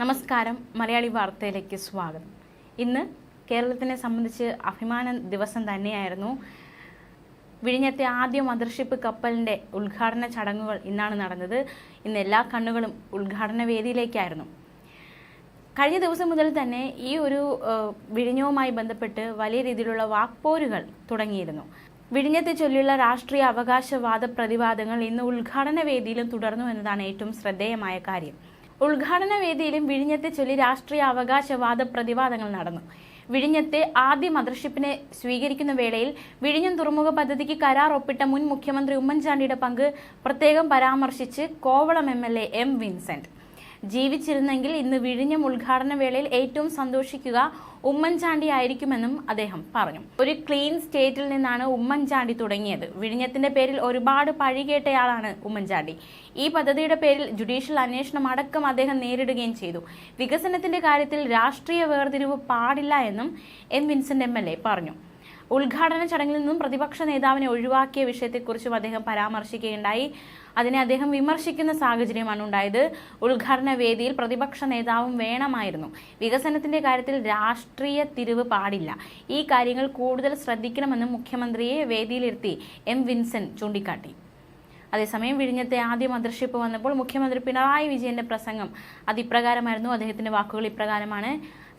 നമസ്കാരം. മലയാളി വാർത്തയിലേക്ക് സ്വാഗതം. ഇന്ന് കേരളത്തിനെ സംബന്ധിച്ച് അഭിമാന ദിവസം തന്നെയായിരുന്നു. വിഴിഞ്ഞത്തെ ആദ്യ മദർഷിപ്പ് കപ്പലിന്റെ ഉദ്ഘാടന ചടങ്ങുകൾ ഇന്നാണ് നടന്നത്. ഇന്ന് എല്ലാ കണ്ണുകളും ഉദ്ഘാടന വേദിയിലേക്കായിരുന്നു. കഴിഞ്ഞ ദിവസം മുതൽ തന്നെ ഈ ഒരു വിഴിഞ്ഞവുമായി ബന്ധപ്പെട്ട് വലിയ രീതിയിലുള്ള വാക്പോരുകൾ തുടങ്ങിയിരുന്നു. വിഴിഞ്ഞത്തെ ചൊല്ലിയുള്ള രാഷ്ട്രീയ അവകാശവാദ പ്രതിവാദങ്ങൾ ഇന്ന് ഉദ്ഘാടന വേദിയിലും തുടർന്നു എന്നതാണ് ഏറ്റവും ശ്രദ്ധേയമായ കാര്യം. ഉദ്ഘാടന വേദിയിലും വിഴിഞ്ഞത്തെ ചൊല്ലി രാഷ്ട്രീയ അവകാശവാദ പ്രതിവാദങ്ങൾ നടന്നു. വിഴിഞ്ഞത്തെ ആദ്യ മദർഷിപ്പിനെ സ്വീകരിക്കുന്ന വേളയിൽ വിഴിഞ്ഞം തുറമുഖ പദ്ധതിക്ക് കരാർ ഒപ്പിട്ട മുൻ മുഖ്യമന്ത്രി ഉമ്മൻചാണ്ടിയുടെ പങ്ക് പ്രത്യേകം പരാമർശിച്ച് കോവളം എം എം വിൻസെന്റ്. ജീവിച്ചിരുന്നെങ്കിൽ ഇന്ന് വിഴിഞ്ഞം ഉദ്ഘാടന വേളയിൽ ഏറ്റവും സന്തോഷിക്കുക ഉമ്മൻചാണ്ടി ആയിരിക്കുമെന്നും അദ്ദേഹം പറഞ്ഞു. ഒരു ക്ലീൻ സ്റ്റേറ്റിൽ നിന്നാണ് ഉമ്മൻചാണ്ടി തുടങ്ങിയത്. വിഴിഞ്ഞത്തിന്റെ പേരിൽ ഒരുപാട് പഴികേട്ടയാളാണ് ഉമ്മൻചാണ്ടി. ഈ പദ്ധതിയുടെ പേരിൽ ജുഡീഷ്യൽ അന്വേഷണം അടക്കം അദ്ദേഹം നേരിടുകയും ചെയ്തു. വികസനത്തിന്റെ കാര്യത്തിൽ രാഷ്ട്രീയ വേർതിരിവ് പാടില്ല എന്നും എം വിൻസെന്റ് എം പറഞ്ഞു. ഉദ്ഘാടന ചടങ്ങിൽ നിന്നും പ്രതിപക്ഷ നേതാവിനെ ഒഴിവാക്കിയ വിഷയത്തെക്കുറിച്ചും അദ്ദേഹം പരാമർശിക്കുകയുണ്ടായി. അതിനെ അദ്ദേഹം വിമർശിക്കുന്ന സാഹചര്യമാണ് ഉണ്ടായത്. ഉദ്ഘാടന വേദിയിൽ പ്രതിപക്ഷ നേതാവും വേണമായിരുന്നു. വികസനത്തിന്റെ കാര്യത്തിൽ രാഷ്ട്രീയ തിരിവ് പാടില്ല. ഈ കാര്യങ്ങൾ കൂടുതൽ ശ്രദ്ധിക്കണമെന്നും മുഖ്യമന്ത്രിയെ വേദിയിലിരുത്തി എം വിൻസെന്റ് ചൂണ്ടിക്കാട്ടി. അതേസമയം വിഴിഞ്ഞത്തെ ആദ്യ മദർഷിപ്പ് വന്നപ്പോൾ മുഖ്യമന്ത്രി പിണറായി വിജയന്റെ പ്രസംഗം അത് ഇപ്രകാരമായിരുന്നു അദ്ദേഹത്തിന്റെ വാക്കുകൾ ഇപ്രകാരമാണ്.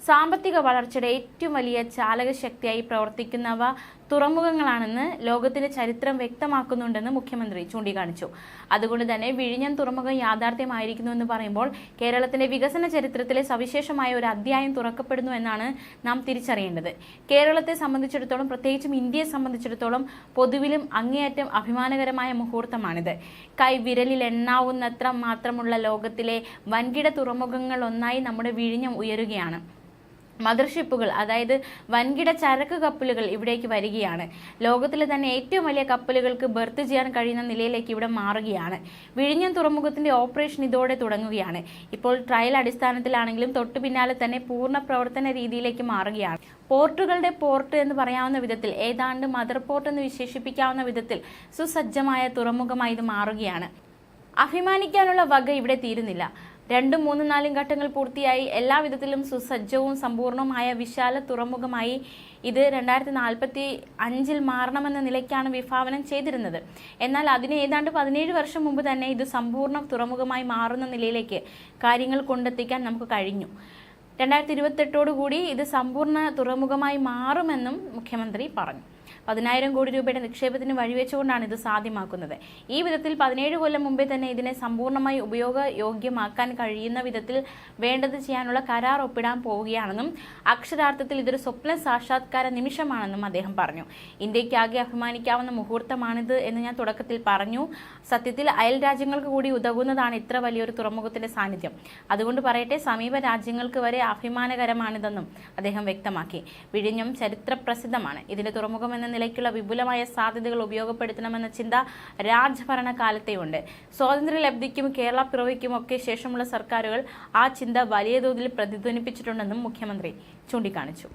സാമ്പത്തിക വളർച്ചയുടെ ഏറ്റവും വലിയ ചാലകശക്തിയായി പ്രവർത്തിക്കുന്നവ തുറമുഖങ്ങളാണെന്ന് ലോകത്തിന്റെ ചരിത്രം വ്യക്തമാക്കുന്നുണ്ടെന്ന് മുഖ്യമന്ത്രി ചൂണ്ടിക്കാണിച്ചു. അതുകൊണ്ട് തന്നെ വിഴിഞ്ഞം തുറമുഖം യാഥാർത്ഥ്യമായിരിക്കുന്നു എന്ന് പറയുമ്പോൾ കേരളത്തിന്റെ വികസന ചരിത്രത്തിലെ സവിശേഷമായ ഒരു അധ്യായം തുറക്കപ്പെടുന്നു എന്നാണ് നാം തിരിച്ചറിയേണ്ടത്. കേരളത്തെ സംബന്ധിച്ചിടത്തോളം പ്രത്യേകിച്ചും ഇന്ത്യയെ സംബന്ധിച്ചിടത്തോളം പൊതുവിലും അങ്ങേയറ്റം അഭിമാനകരമായ മുഹൂർത്തമാണിത്. കൈ വിരലിൽ എണ്ണാവുന്നത്ര മാത്രമുള്ള ലോകത്തിലെ വൻകിട തുറമുഖങ്ങൾ ഒന്നായി നമ്മുടെ വിഴിഞ്ഞം ഉയരുകയാണ്. മദർഷിപ്പുകൾ അതായത് വൻകിട ചരക്ക് കപ്പലുകൾ ഇവിടേക്ക് വരികയാണ്. ലോകത്തിലെ തന്നെ ഏറ്റവും വലിയ കപ്പലുകൾക്ക് ബർത്ത് ചെയ്യാൻ കഴിയുന്ന നിലയിലേക്ക് ഇവിടെ മാറുകയാണ്. വിഴിഞ്ഞം തുറമുഖത്തിന്റെ ഓപ്പറേഷൻ ഇതോടെ തുടങ്ങുകയാണ്. ഇപ്പോൾ ട്രയൽ അടിസ്ഥാനത്തിലാണെങ്കിലും തൊട്ടു പിന്നാലെ തന്നെ പൂർണ പ്രവർത്തന രീതിയിലേക്ക് മാറുകയാണ്. പോർട്ടുകളുടെ പോർട്ട് എന്ന് പറയാവുന്ന വിധത്തിൽ ഏതാണ്ട് മദർ പോർട്ട് എന്ന് വിശേഷിപ്പിക്കാവുന്ന വിധത്തിൽ സുസജ്ജമായ തുറമുഖമായി ഇത് മാറുകയാണ്. അഭിമാനിക്കാനുള്ള വക ഇവിടെ തീരുന്നില്ല. രണ്ടും മൂന്നും നാലും ഘട്ടങ്ങൾ പൂർത്തിയായി. എല്ലാ വിധത്തിലും സുസജ്ജവും സമ്പൂർണവുമായ വിശാല തുറമുഖമായി ഇത് രണ്ടായിരത്തി നാൽപ്പത്തി അഞ്ചിൽ മാറണമെന്ന നിലയ്ക്കാണ് വിഭാവനം ചെയ്തിരുന്നത്. എന്നാൽ അതിന് ഏതാണ്ട് പതിനേഴ് വർഷം മുമ്പ് തന്നെ ഇത് സമ്പൂർണ തുറമുഖമായി മാറുന്ന നിലയിലേക്ക് കാര്യങ്ങൾ കൊണ്ടെത്തിക്കാൻ നമുക്ക് കഴിഞ്ഞു. രണ്ടായിരത്തി ഇരുപത്തെട്ടോടുകൂടി ഇത് സമ്പൂർണ തുറമുഖമായി മാറുമെന്നും മുഖ്യമന്ത്രി പറഞ്ഞു. പതിനായിരം കോടി രൂപയുടെ നിക്ഷേപത്തിന് വഴിവെച്ചുകൊണ്ടാണ് ഇത് സാധ്യമാക്കുന്നത്. ഈ വിധത്തിൽ പതിനേഴ് കൊല്ലം മുമ്പേ തന്നെ ഇതിനെ സമ്പൂർണമായി ഉപയോഗയോഗ്യമാക്കാൻ കഴിയുന്ന വിധത്തിൽ വേണ്ടത് ചെയ്യാനുള്ള കരാർ ഒപ്പിടാൻ പോവുകയാണെന്നും അക്ഷരാർത്ഥത്തിൽ ഇതൊരു സ്വപ്ന സാക്ഷാത്കാര നിമിഷമാണെന്നും അദ്ദേഹം പറഞ്ഞു. ഇന്ത്യക്കാകെ അഭിമാനിക്കാവുന്ന മുഹൂർത്തമാണിത് എന്ന് ഞാൻ തുടക്കത്തിൽ പറഞ്ഞു. സത്യത്തിൽ അയൽ രാജ്യങ്ങൾക്ക് കൂടി ഉതകുന്നതാണ് ഇത്ര വലിയൊരു തുറമുഖത്തിന്റെ സാന്നിധ്യം. അതുകൊണ്ട് പറയട്ടെ സമീപ രാജ്യങ്ങൾക്ക് വരെ അഭിമാനകരമാണിതെന്നും അദ്ദേഹം വ്യക്തമാക്കി. വിഴിഞ്ഞം ചരിത്രപ്രസിദ്ധമാണ്. ഇതിന്റെ തുറമുഖം എന്ന നിലയ്ക്കുള്ള വിപുലമായ സാധ്യതകൾ ഉപയോഗപ്പെടുത്തണമെന്ന ചിന്ത രാജഭരണ കാലത്തെയുണ്ട് സ്വാതന്ത്ര്യലബ്ധിക്കും കേരള പിറവിക്കും ഒക്കെ ശേഷമുള്ള സർക്കാരുകൾ ആ ചിന്ത വലിയ തോതിൽ പ്രതിധ്വനിപ്പിച്ചിട്ടുണ്ടെന്നും മുഖ്യമന്ത്രി ചൂണ്ടിക്കാണിച്ചു.